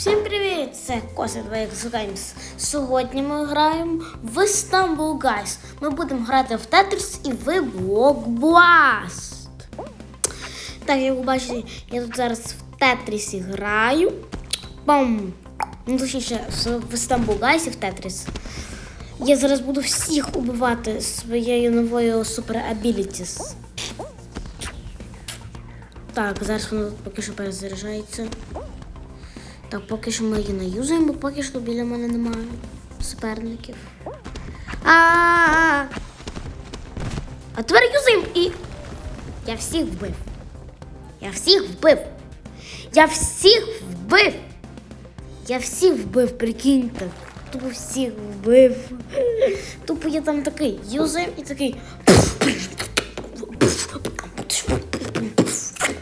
Всім привіт! Це Кося 2 Games. Сьогодні ми граємо в Istanbul Guys. Ми будемо грати в Tetris і в Blockblast. Так, як ви бачите, я тут зараз в Тетрісі граю. Бам! Ну, точніше, в Istanbul Guys і в Тетріс. Я зараз буду всіх убивати своєю новою Super Abilities. Так, зараз воно поки що перезаряджається. Так, поки що ми її не юзаємо, поки що біля мене немає суперників. А, а тепер юзаємо і. Я всіх вбив. Я всіх вбив. Я всіх вбив. Я всіх вбив, прикиньте. Тупо всіх вбив. Тупо я там такий юзаємо і такий.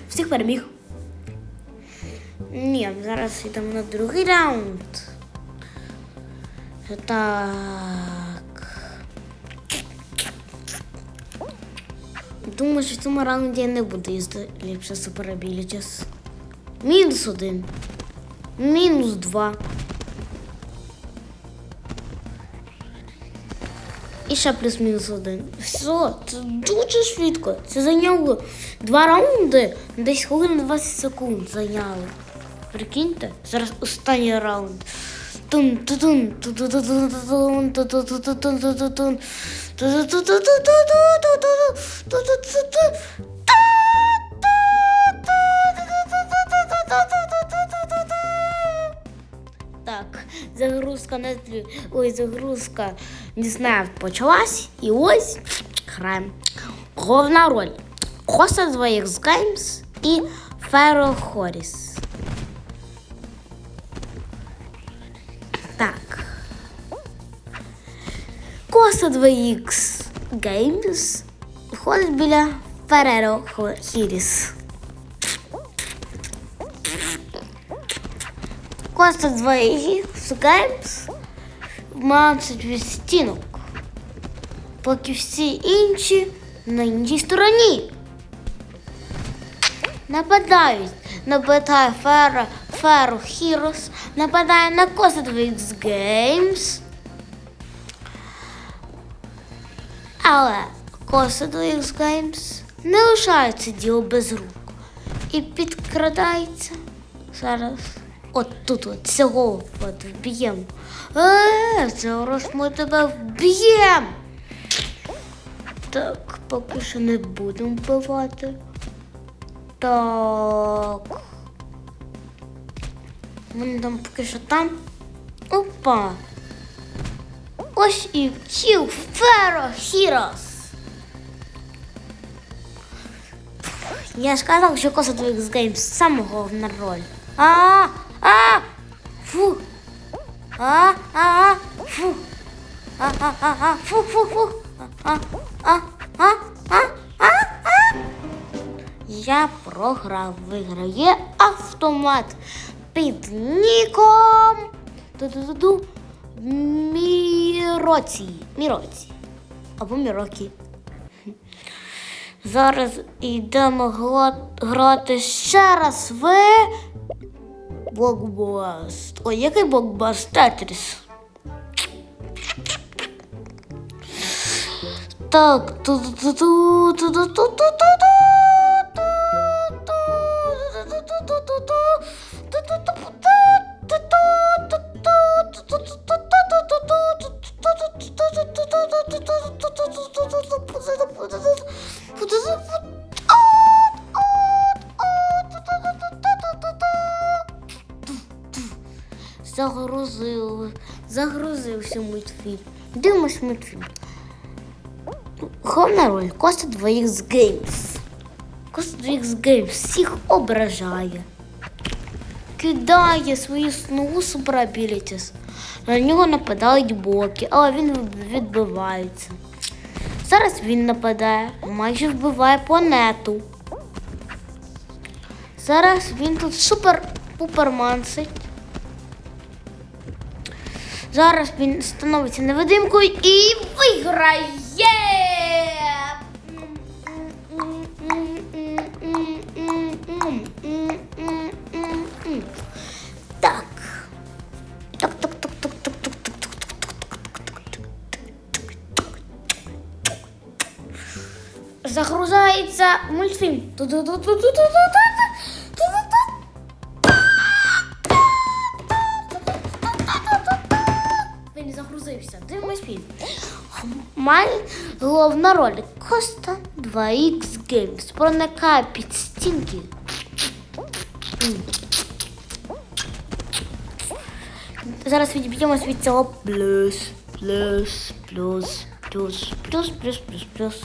Всіх переміг. Ні, зараз йдемо на другий раунд. Так. Думаю, що в цьому раунді я не буду їздити ліпше суперабілітіс. Мінус один. Мінус два. І ще плюс-мінус один. Все, це дуже швидко. Це зайняло два раунди, десь хвилин 20 секунд зайняло. Прикиньте, зараз останній раунд. Так, загрузка на тлі. Ой, загрузка не знаю, почалась. І ось граємо. Головна роль. Хоса двоїх з Геймс і Феро Хоріс. Коса 2Х Games ходить біля Фереро Хіріс. Коста 2Х Games мацать від стінок, поки всі інші на іншій стороні. Нападають, нападає Феро Хірос, нападає на Коса 2Х Games. Але Коса 2Х Games не лишається діло без рук і підкрадається зараз. От тут от цього от вб'ємо. Е, зараз ми тебе вб'ємо. Так, поки що не будемо вбивати. Так. Вони там поки що там. Опа. Ось і втів Феро Хірос. Я ж казав, що Коса 2X Games саме головна роль. А, а, фу. А, а, фу. А, а, а, а, фу, фу, фу. А, а, а, а, а, а. Я програв. Виграє автомат під ніком. Ту-ту-ту-ту. Міроці. Міроці. Або Мірокі. Зараз йдемо грати ще раз в Блокбаст. Ой, який блокбаст? Тетріс. Так, ту-ту-ту-ту, ту-ту-ту-ту-ту-ту. Загрузив, загрузився мультфільм. Дивимось мультфільм. Головна роль Коста 2Х Games. Коста 2Х Games всіх ображає. Кидає свої нову суперабілітіс. На нього нападають боки, але він відбивається. Зараз він нападає, майже вбиває планету. Зараз він тут супер-пупер мансить. Зараз він становиться невидимкою і виграє. Так. Так, так, так, так, так, так, так, так. Загружається мультфільм. Ту-ту-ту-ту-ту-ту-ту. фільм. Має головна роль Коста 2Х Games. Проникає під стінки. Зараз відб'ємось від цього плюс, плюс, плюс, плюс, плюс, плюс, плюс, плюс.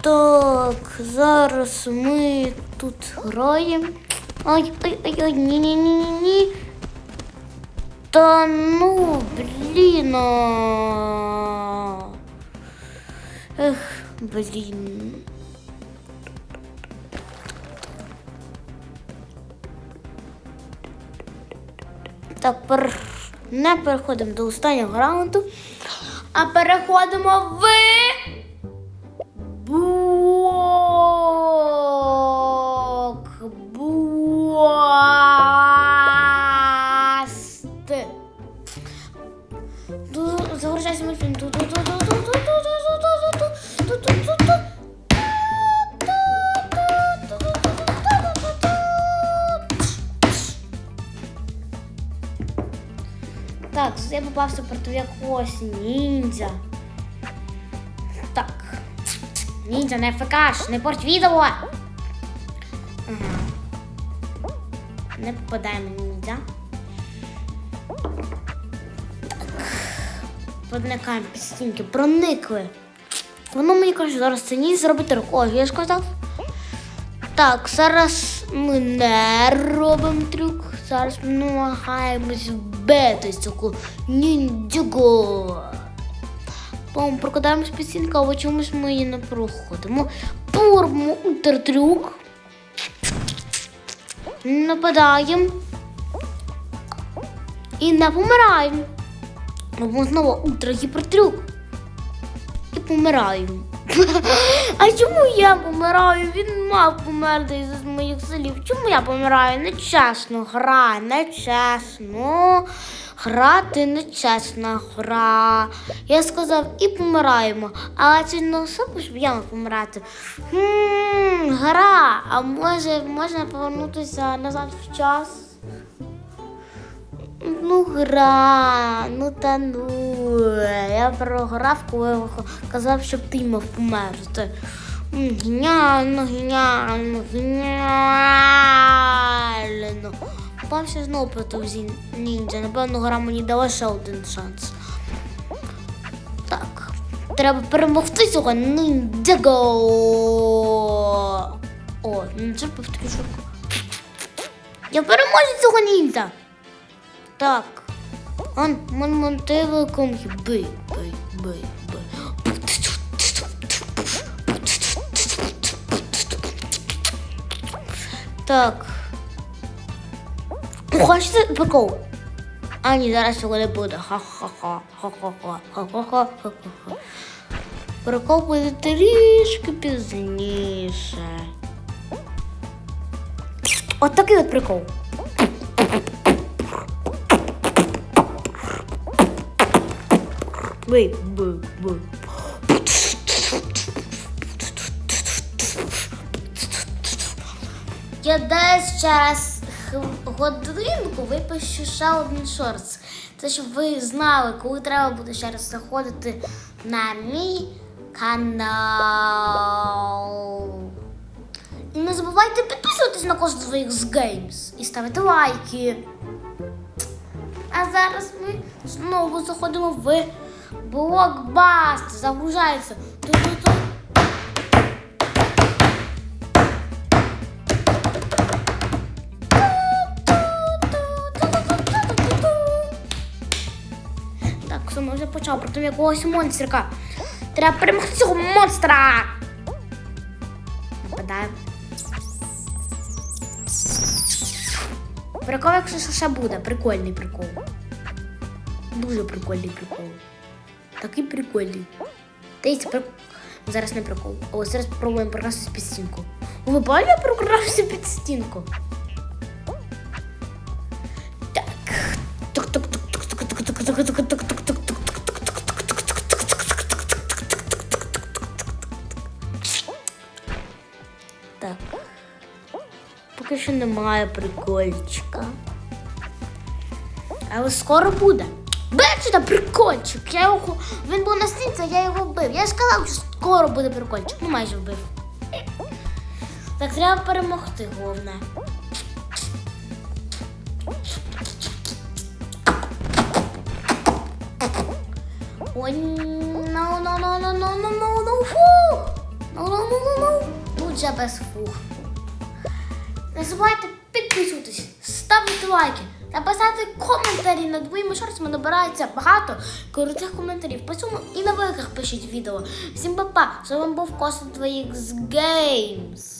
Так, зараз ми тут граємо. Ой, ой, ой, ой, ні, ні, ні, ні, ні. Та ну, блін. Ех, блін. Так, пер... не переходимо до останнього раунду, а переходимо в Так, я попався проти якогось ніндзя. Так. Ніндзя, не фекаш, не порть відео. Ага. Не попадаємо ніндзя. Так. Проникаємо під стінки. Проникли. Воно мені каже, зараз це ні зробити рукою, я сказав. Так, зараз ми не робимо трюк. Зараз ми намагаємось вбити цього ніндзюго. Потім прокидаємось під стінку, але чомусь ми її не проходимо. Пормо ультртрюк. Нападаємо. І не помираємо. Робимо знову ультрагіпертрюк. І помираємо. А чому я помираю? Він мав померти із моїх слів. Чому я помираю? Нечесно гра, нечесно. Грати нечесна гра. Я сказав і помираємо. Але це не особо, щоб я мав помирати. Хм, гра. А може можна повернутися назад в час? Ну, гра, ну та ну. Я програв, коли казав, щоб ти мав померти. Геніально, геніально, геніально. Попався знову проти зін- ніндзя. Напевно, гра мені дала ще один шанс. Так. Треба перемогти цього ніндзяго. О, ніндзя повторюшок. Я переможу цього ніндзя. Так. Он мон монтивиком бий, бий, бий, бий. Так. Ну, Хочете прикол? А ні, зараз цього не буде. Ха-ха-ха. Ха-ха-ха. Ха-ха-ха. Ха-ха-ха. Прикол буде трішки пізніше. От такий от прикол. Бий, бий, бий. Я десь через годинку випущу ще один шортс. Це щоб ви знали, коли треба буде ще раз заходити на мій канал. І не забувайте підписуватись на кожен з Games і ставити лайки. А зараз ми знову заходимо в блокбаст. Загружається. Ту-ту-ту. Так, все, вже почав проти якогось монстрика. Треба перемогти цього монстра. Нападаємо. Прикол, якщо що ще буде, прикольний прикол. Дуже прикольний прикол. Такий прикольний. Та й це зараз не прикол. Але зараз спробуємо прокрасти під стінку. Глобально прокрався під стінку. Так. Так. Поки що немає прикольчика. Але скоро буде. Бачите, прикольчик. Я його. Він був на стінці, я його вбив. Я ж що скоро буде прикольчик. Ну майже вбив. Так треба перемогти, головне. Ой, no, фу! No. Лучше без фух. Не забувайте підписуватись, ставити лайки та писати коментарі над моїми шортами набирається багато крутих коментарів. По цьому і на великих пишіть відео. Всім па-па, з вами був Коса 2X Games.